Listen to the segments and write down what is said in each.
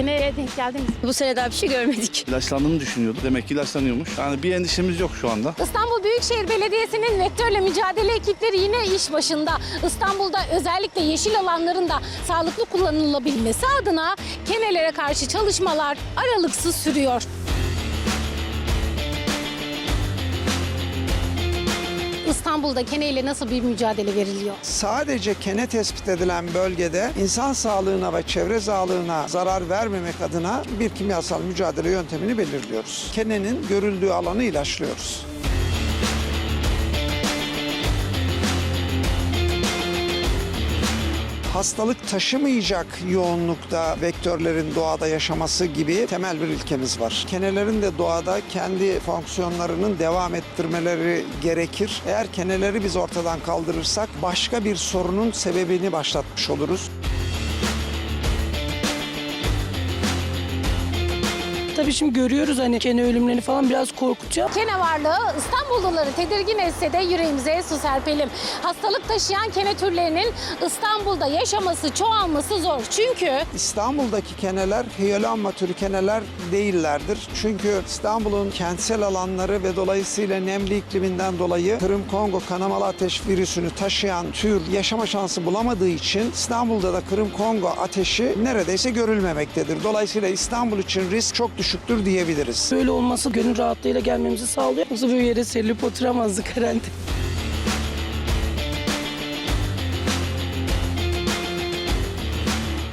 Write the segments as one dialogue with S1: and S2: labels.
S1: keneye denk geldiniz.
S2: Bu sene daha bir şey görmedik.
S3: İlaçlandığını düşünüyordu. Demek ki ilaçlanıyormuş. Yani bir endişemiz yok şu anda.
S1: İstanbul Büyükşehir Belediyesi'nin vektörle mücadele ekipleri yine iş başında. İstanbul'da özellikle yeşil alanların da sağlıklı kullanılabilmesi adına kenelere karşı çalışmalar aralıksız sürüyor. İstanbul'da keneyle nasıl bir mücadele veriliyor?
S4: Sadece kene tespit edilen bölgede insan sağlığına ve çevre sağlığına zarar vermemek adına bir kimyasal mücadele yöntemini belirliyoruz. Kenenin görüldüğü alanı ilaçlıyoruz. Hastalık taşımayacak yoğunlukta vektörlerin doğada yaşaması gibi temel bir ilkemiz var. Kenelerin de doğada kendi fonksiyonlarının devam ettirmeleri gerekir. Eğer keneleri biz ortadan kaldırırsak başka bir sorunun sebebini başlatmış oluruz.
S5: Tabii şimdi görüyoruz hani kene ölümlerini falan biraz korkutuyor.
S1: Kene varlığı İstanbulluları tedirgin etse de yüreğimize su serpelim. Hastalık taşıyan kene türlerinin İstanbul'da yaşaması, çoğalması zor. Çünkü
S4: İstanbul'daki keneler Hyolanma türü keneler değillerdir. Çünkü İstanbul'un kentsel alanları ve dolayısıyla nemli ikliminden dolayı Kırım Kongo kanamalı ateş virüsünü taşıyan tür yaşama şansı bulamadığı için İstanbul'da da Kırım Kongo ateşi neredeyse görülmemektedir. Dolayısıyla İstanbul için risk çok düşüktür diyebiliriz.
S5: Böyle olması gönül rahatlığıyla gelmemizi sağlıyor. Yoksa böyle yere serilip oturamazdık herhalde.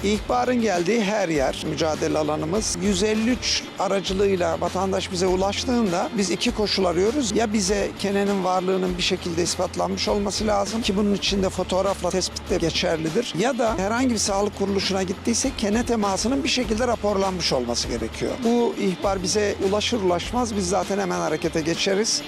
S4: İhbarın geldiği her yer mücadele alanımız. 153 aracılığıyla vatandaş bize ulaştığında biz iki koşul arıyoruz. Ya bize kenenin varlığının bir şekilde ispatlanmış olması lazım ki bunun içinde fotoğrafla tespit de geçerlidir. Ya da herhangi bir sağlık kuruluşuna gittiyse kene temasının bir şekilde raporlanmış olması gerekiyor. Bu ihbar bize ulaşır ulaşmaz biz zaten hemen harekete geçeriz.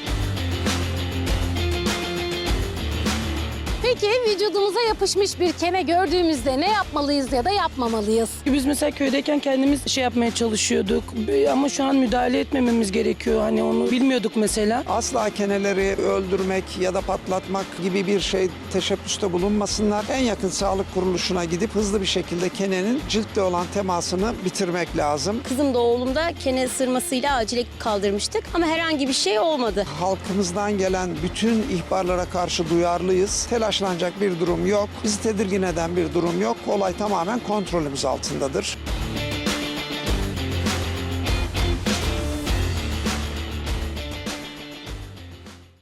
S1: Peki vücudumuza yapışmış bir kene gördüğümüzde ne yapmalıyız ya da yapmamalıyız?
S5: Biz mesela köydeyken kendimiz şey yapmaya çalışıyorduk. Ama şu an müdahale etmememiz gerekiyor. Hani onu bilmiyorduk mesela.
S4: Asla keneleri öldürmek ya da patlatmak gibi bir şey teşebbüste bulunmasınlar. En yakın sağlık kuruluşuna gidip hızlı bir şekilde kenenin ciltle olan temasını bitirmek lazım.
S2: Kızım da oğlum da kene ısırmasıyla acile kaldırmıştık ama herhangi bir şey olmadı.
S4: Halkımızdan gelen bütün ihbarlara karşı duyarlıyız. Telaşlanacak bir durum yok. Bizi tedirgin eden bir durum yok. Olay tamamen kontrolümüz altındadır.